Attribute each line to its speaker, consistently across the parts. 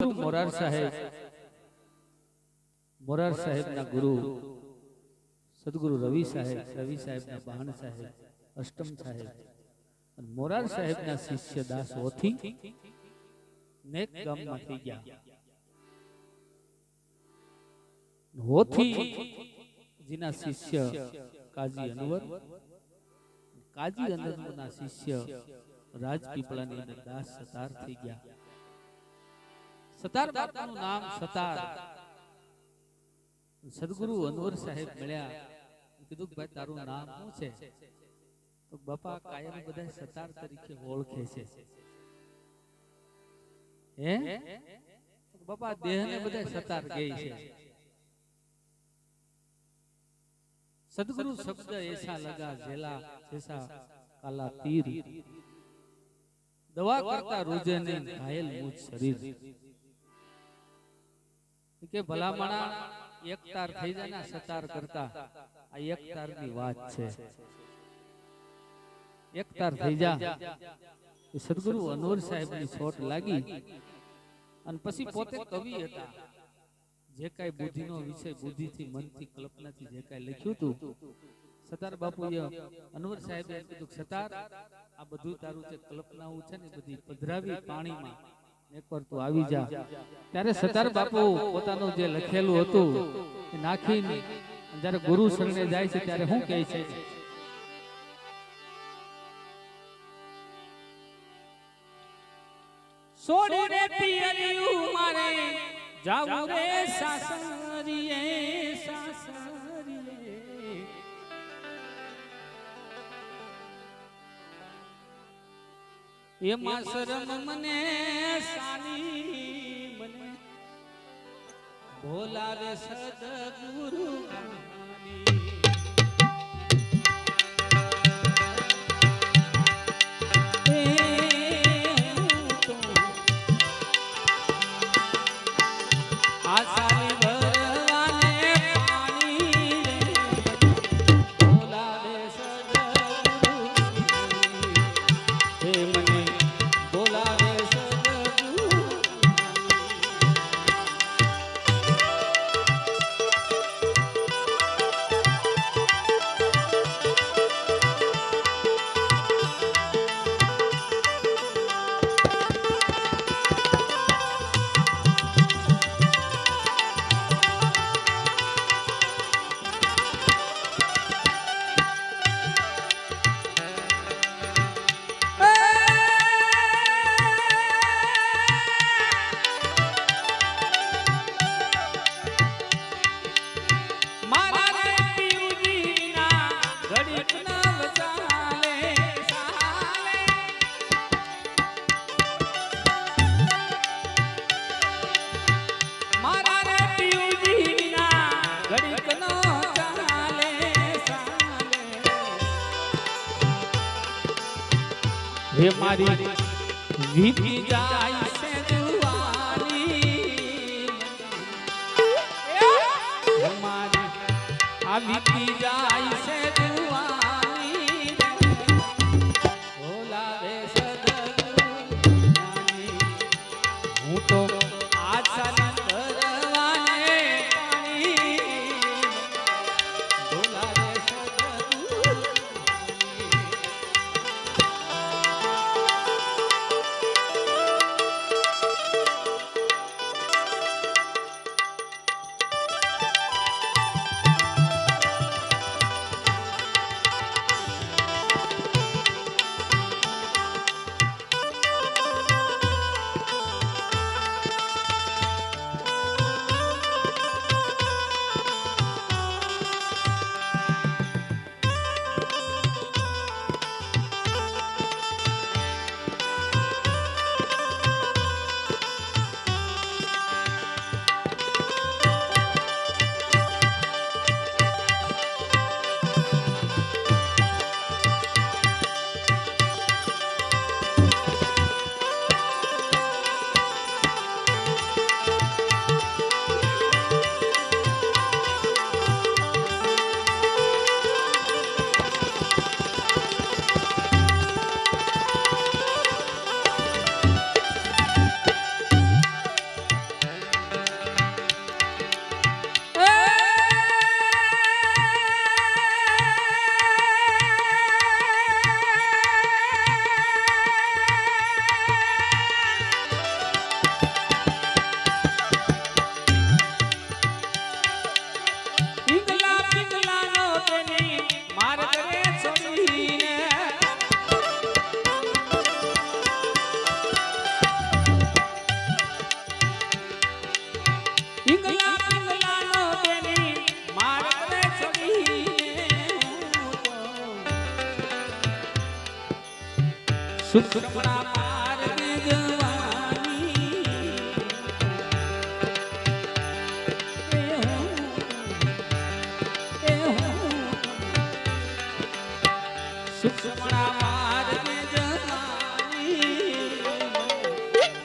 Speaker 1: ગુરુ મોરાર સાહેબ મોરાર સાહેબના ગુરુ સદગુરુ રવિ સાહેબ રવિ સાહેબના બહાણ સાહેબ અષ્ટમ સાહેબ અને મોરાર સાહેબના શિષ્ય દાસ હોથી નેક ગામમાં થઈ ગયા હોથી જીના શિષ્ય કાજી અનવર કાજી અનવરના શિષ્ય રાજપીપળાની અંદર દાસ સતાર થઈ ગયા સતાર બાપાનું નામ સતાર. સદગુરુ અનવર સાહેબ મળ્યા. કીધું ભાઈ, તારું નામ શું છે? તો બાપા કાયમ બધા સતાર તરીકે ઓળખે છે. હે? બાપા, દેહને બધા સતાર ગઈ છે. સદગુરુ શબ્દ એસા લગા, જેલા, જેસા, કાલા, તીર. દવા કરતા રોજે ને ઘાયલ મુજ શરીર. કે ભલામણા એક તાર થઈ જાય ને સતાર કરતા. આ એક તારની વાત છે. એક તાર થઈ જા. સદગુરુ અનોર સાહેબની છોટ લાગી અને પછી પોતે કવિ હતા. જે કઈ બુદ્ધિ નો વિષય બુદ્ધિથી મનથી કલ્પનાથી જે કઈ લખ્યું હતું સતાર બાપુ અનવર સાહેબે કીધું સતાર આ બધું તારું જે કલ્પનાઓ છે ને બધી પધરાવી પાણીમાં. એકવાર તું આવી જા. ત્યારે સતાર બાપુ પોતાનું જે લખેલું હતું એ નાખીને જ્યારે ગુરુ શરણે જાય છે ત્યારે શું કહે છે?
Speaker 2: છોડીને પિયરિયું મારે જાવું રે સાસરીએ સાસરીએ. એમાં શરમ મને સાની મને ભોલાવે સદગુરુ. હે મારી વીતી જાય છે જુવાની મારી આ વીતી જાય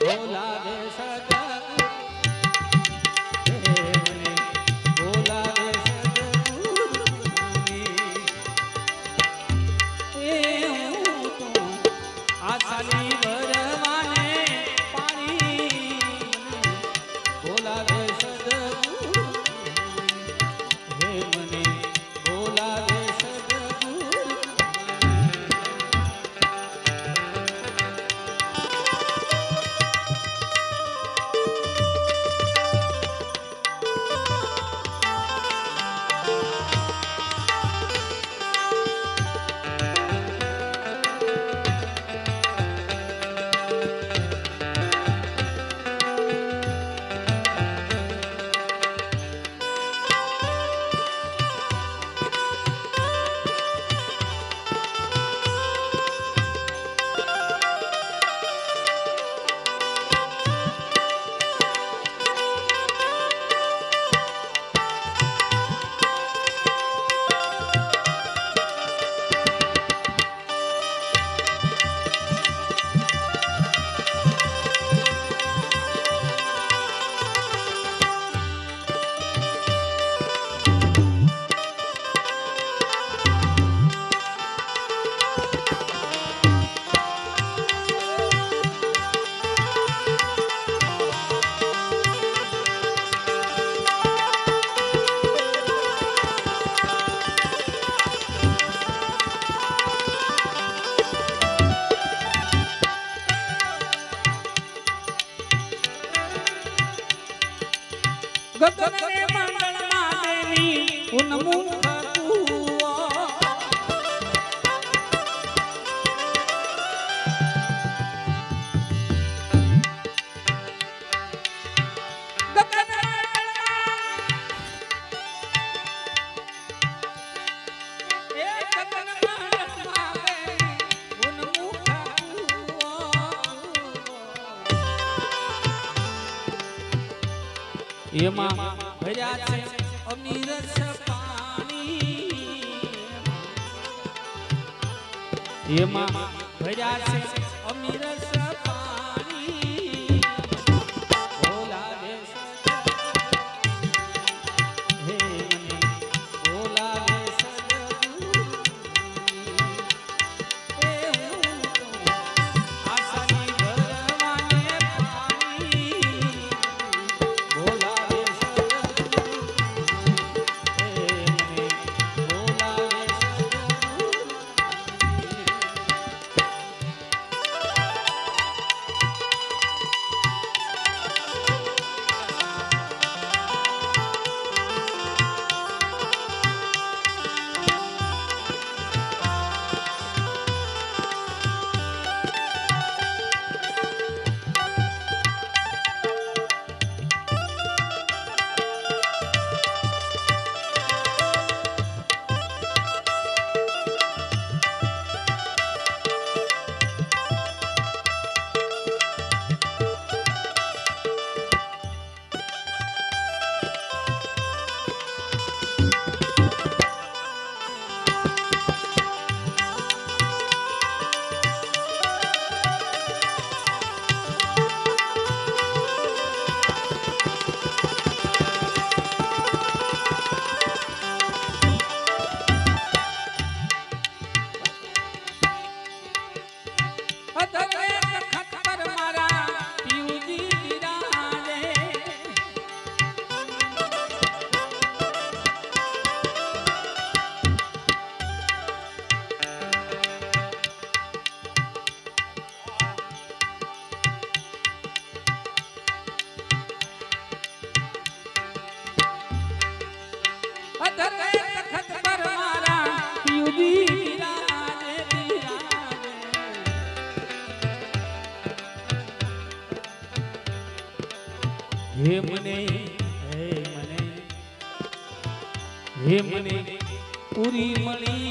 Speaker 2: બોલાવે સદગુરુ મને પૂરી મળી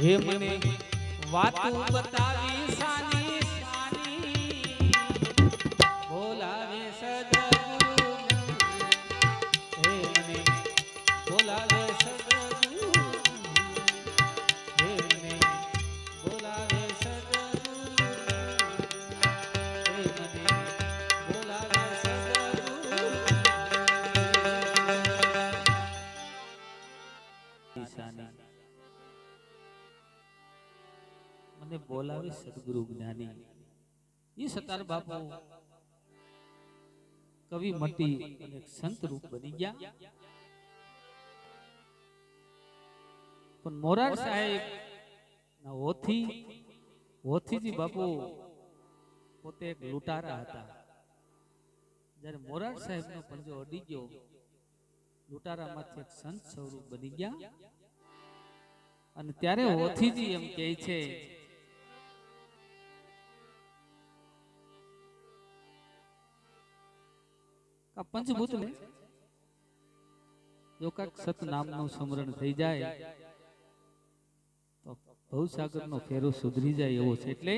Speaker 2: હે મને વાતો બતાવી
Speaker 1: સતાર બાપુ. કવિ મટી અને સંત રૂપ બની ગયા. પણ મોરાર સાહેબ ના ઓથી, ઓથીજી બાપુ પોતે એક લૂંટારા હતા. જ્યારે મોરાર સાહેબનો પંજો અડી ગયો, લૂંટારામાંથી એક સંત સ્વરૂપ બની ગયા. અને ત્યારે ઓથીજી એમ કહે છે આ પંચભૂત ને જો કાંઈક સત નામનું સ્મરણ થઈ જાય, તો ભવસાગર નો ફેરો સુધરી જાય એવો છે. એટલે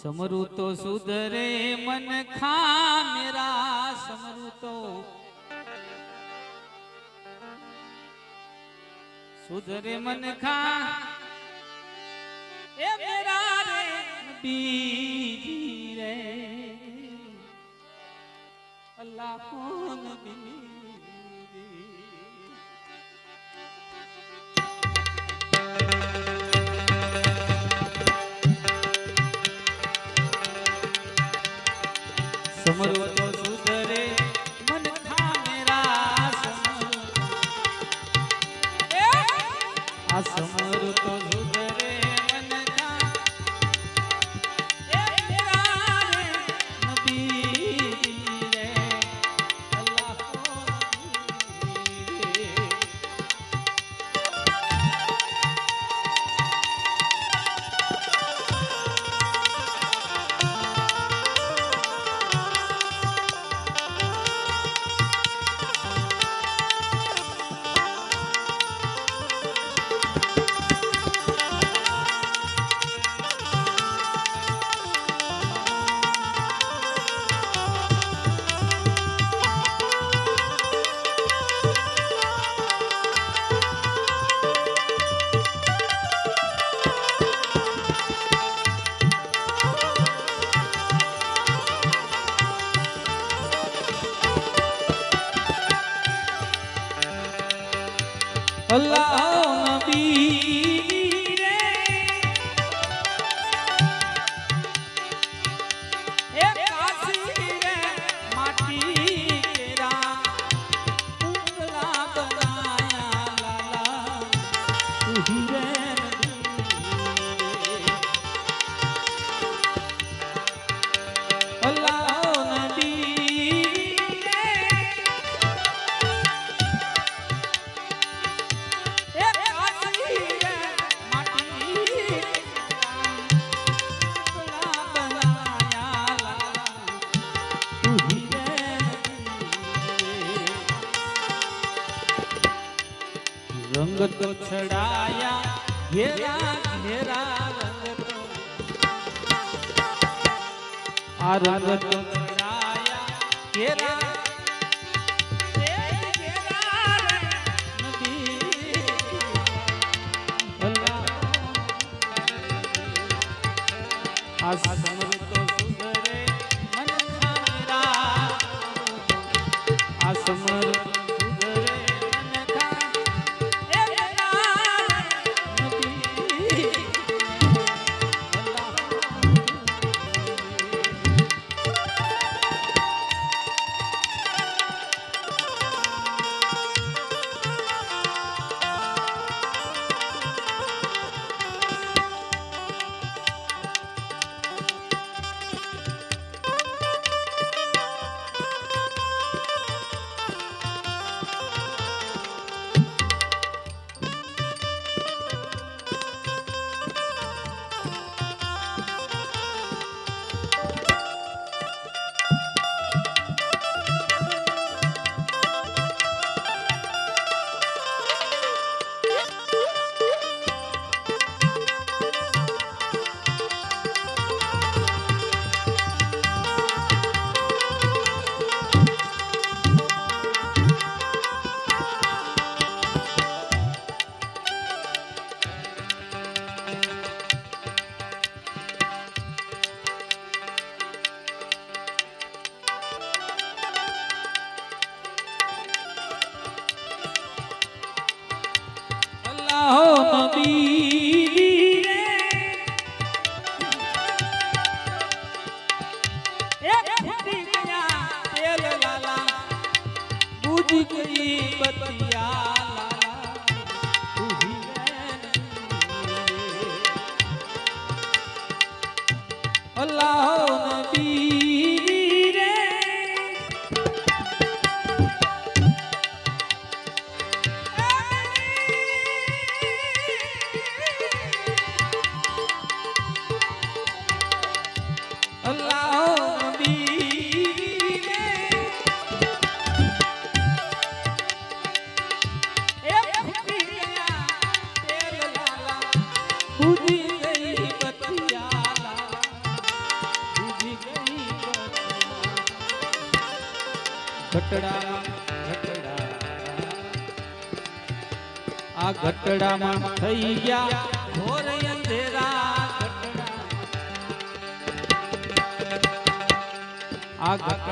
Speaker 1: સમરું તો સુધરે મન ખા મેરા સમરું તો સુધરે મન ખા એ મેરા રે બીજી Allah Thank you.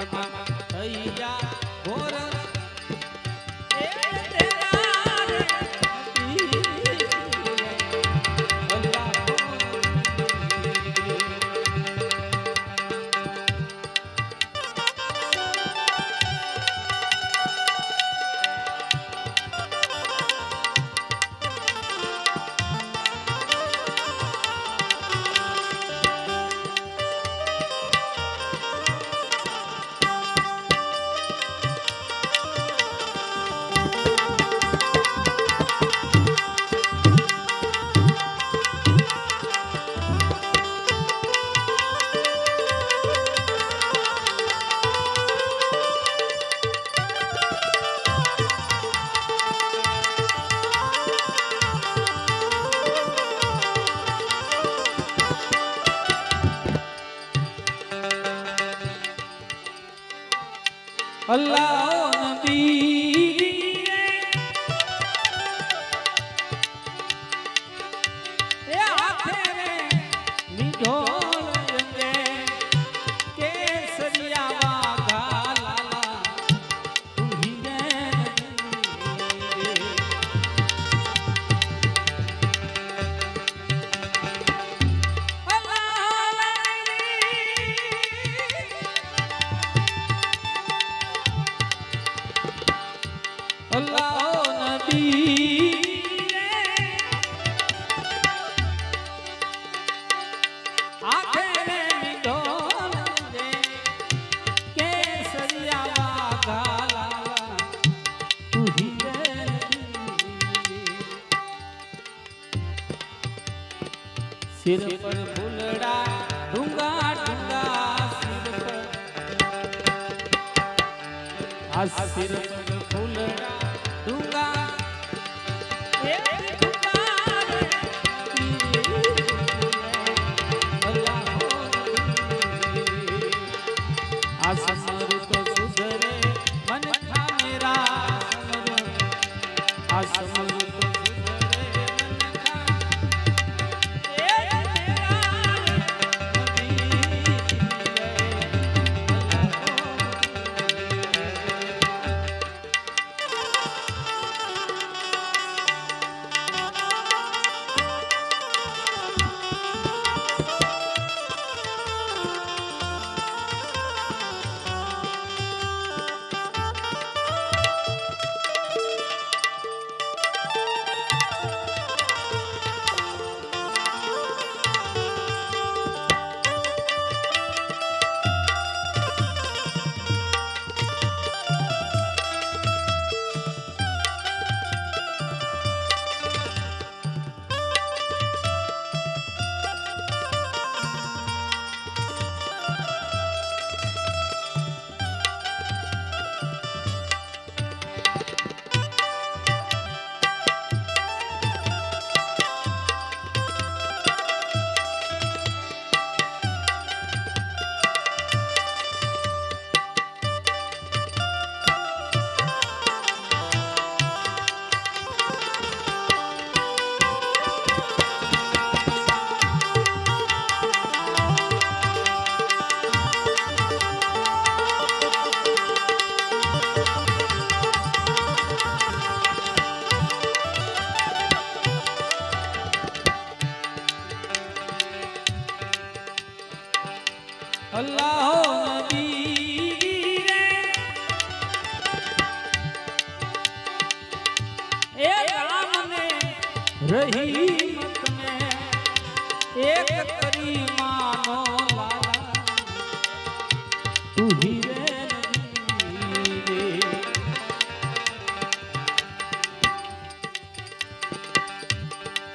Speaker 1: આ
Speaker 2: Allah Nabi. સિર પર ફૂલડા ડુંગા ડુંગા સિર પર. આ સિર પર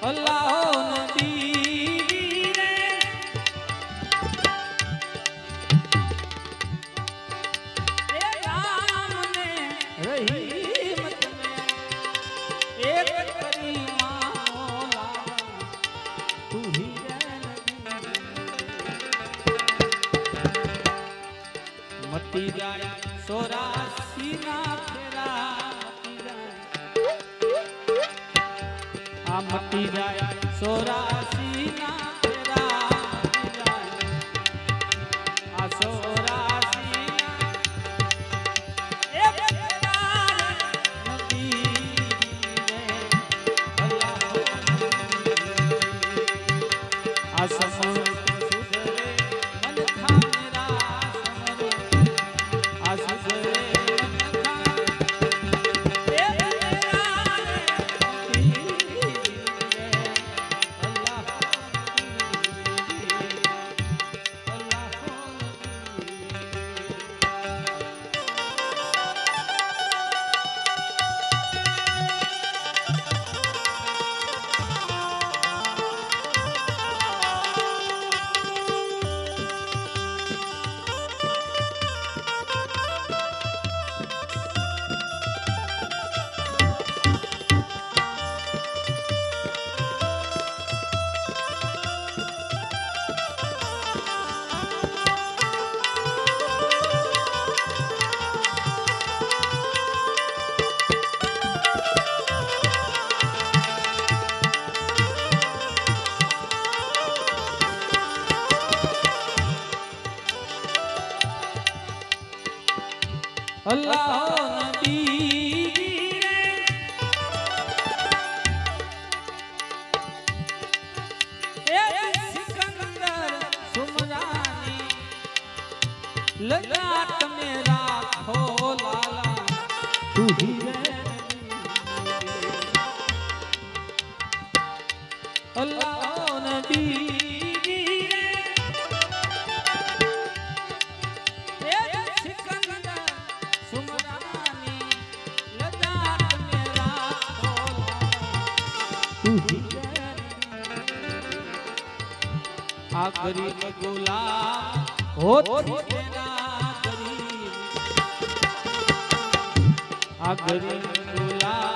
Speaker 2: আল্লাহ આ ગરીબ ગુલામ હોત આ ગરીબ. ગુલામ